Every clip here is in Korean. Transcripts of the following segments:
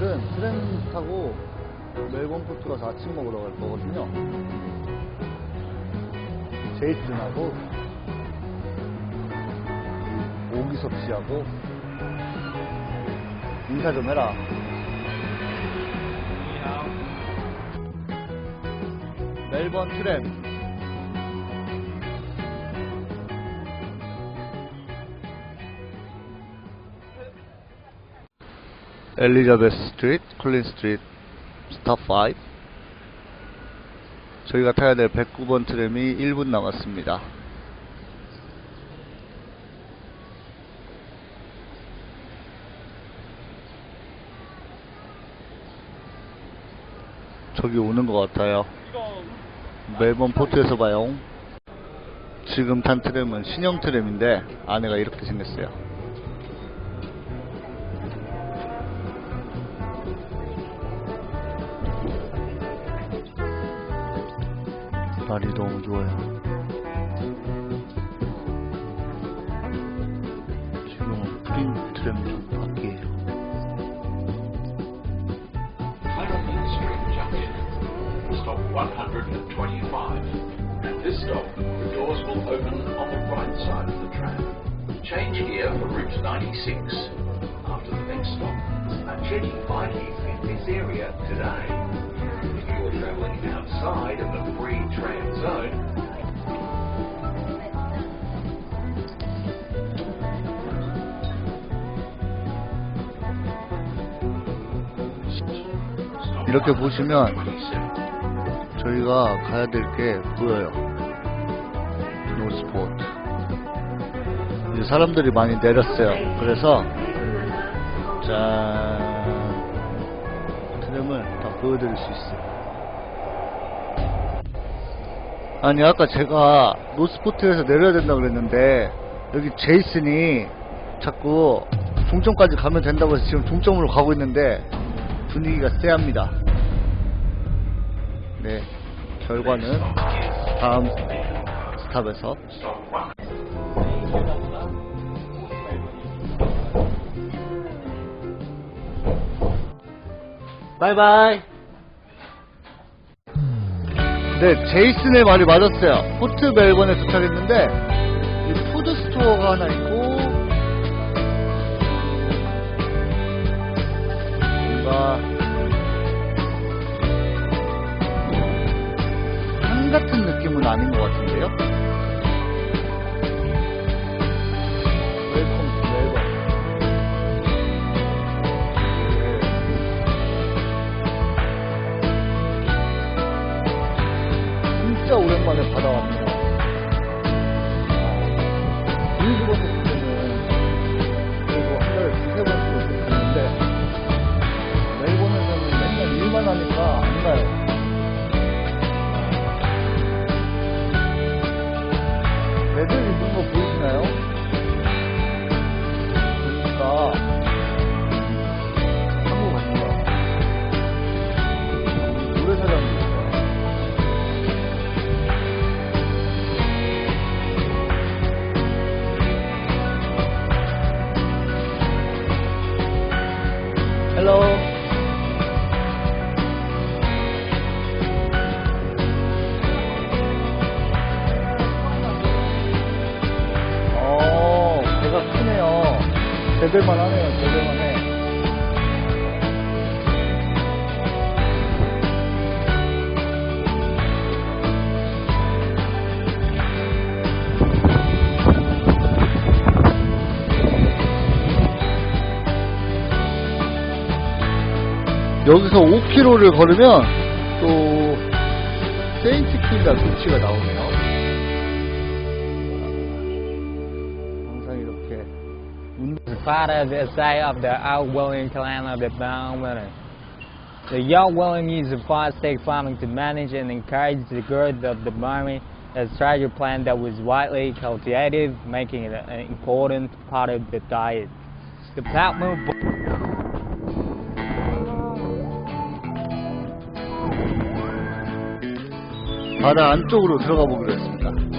오늘은 트램 타고 멜번 포트 가서 아침 먹으러 갈 거거든요. 제이슨하고 오기섭 씨하고 인사 좀 해라. 멜번 트램. 엘리자베스 스트리트, 콜린 스트리트, 스탑 5. 저희가 타야 될 109번 트램이 1분 남았습니다. 저기 오는 것 같아요. 멜번 포트에서 봐요. 지금 탄 트램은 신형 트램인데 안에가 이렇게 생겼어요. 法律动物做呀？这种 print At this stop, the doors will open on the right side of the tram. Change here for Route 96. After the next stop, a jetty might in this area today. If you're travelling outside of the free tram zone, 이렇게 보시면 127. 저희가 가야 될 게 보여요. 노스포트. 이제 사람들이 많이 내렸어요. 그래서 짠 다 보여드릴 수 있어요. 아니 아까 제가 노스포트에서 내려야 된다 그랬는데 여기 제이슨이 자꾸 중점까지 가면 된다고 해서 지금 중점으로 가고 있는데 분위기가 쎄합니다. 네, 결과는 다음 스탑에서 바이바이. 네, 제이슨의 말이 맞았어요. 포트 멜번에 도착했는데 이 푸드 스토어가 하나 있고 오랜만에 바다 왔네요. 아, 일본에 있을 때는 그래도 한 달에 두세 번 정도 갔는데 멜번에서는 맨날 일만 하니까 안 가요. 애들 입은 거 보이 제대만 하네요, 제대만 해. 여기서 5km를 걸으면 또 세인트킬다 비치가 나오네요. 항상 이렇게 운동 Father, the side of the outgoing clan of the bound winner. The young willing use of phosphate farming to manage and encourage the growth of the barley a strategy plant that was widely cultivated, making it an important part of the diet. The platform 바다 안쪽으로 들어가 보기로 했습니다.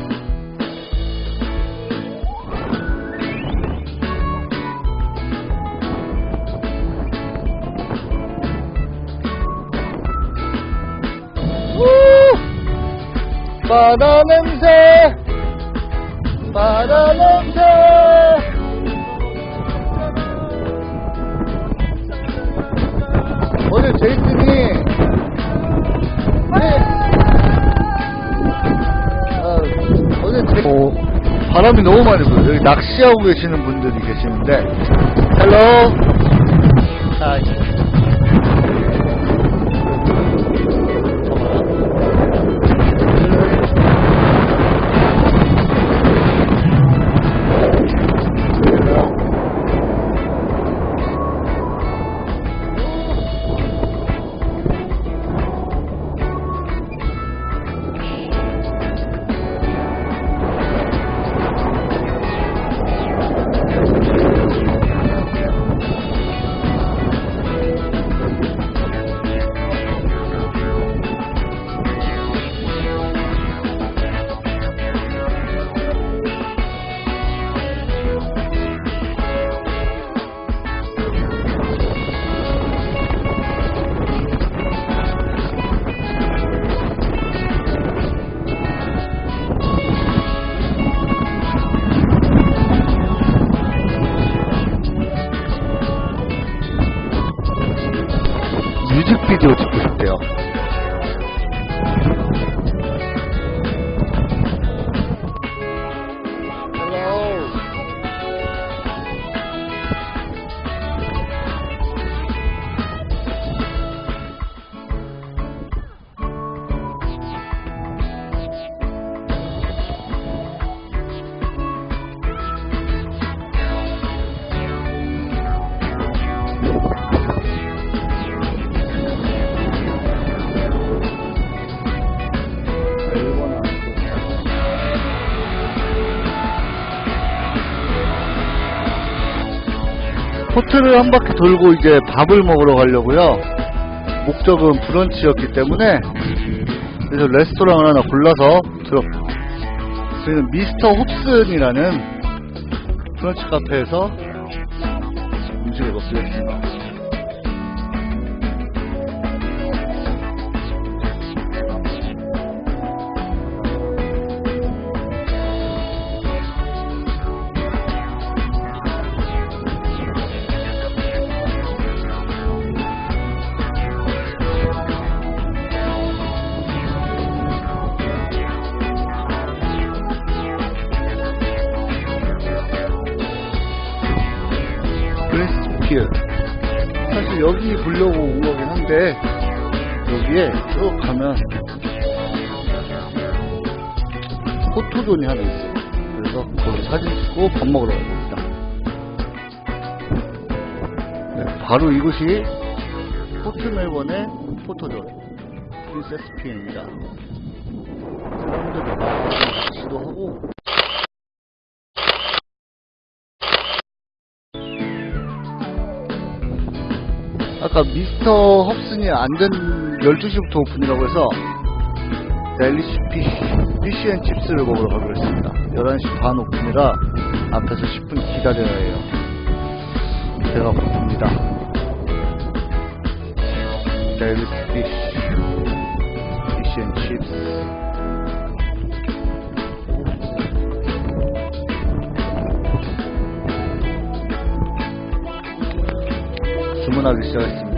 바다 냄새 바다 냄새. 어제 제이슨이 아, 어제 제 바람이 너무 많이 불어요. 여기 낚시하고 계시는 분들이 계시는데. 헬로. 하이 뮤직비디오 찍고 싶대요. 호텔을 한 바퀴 돌고 이제 밥을 먹으러 가려고요. 목적은 브런치였기 때문에 그래서 레스토랑을 하나 골라서 들어. 저희는 미스터 홉슨이라는 브런치 카페에서 음식을 먹기로 했습니다. 여기 보려고 온 거긴 한데, 여기에 쭉 가면, 포토존이 하나 있어요. 그래서 거기 사진 찍고 밥 먹으러 갈 겁니다. 네, 바로 이곳이 포트 멜번의 포토존, 프린세스 피어입니다. 사람들이 낚시도 하고, 아까 미스터 헙슨이 안 된 12시부터 오픈이라고 해서 델리시 피쉬, 피쉬앤 칩스를 먹으러 가기로 했습니다. 11시 반 오픈이라 앞에서 10분 기다려야 해요. 배가 고픕니다. 델리시 피쉬, 피쉬앤 칩스. 1950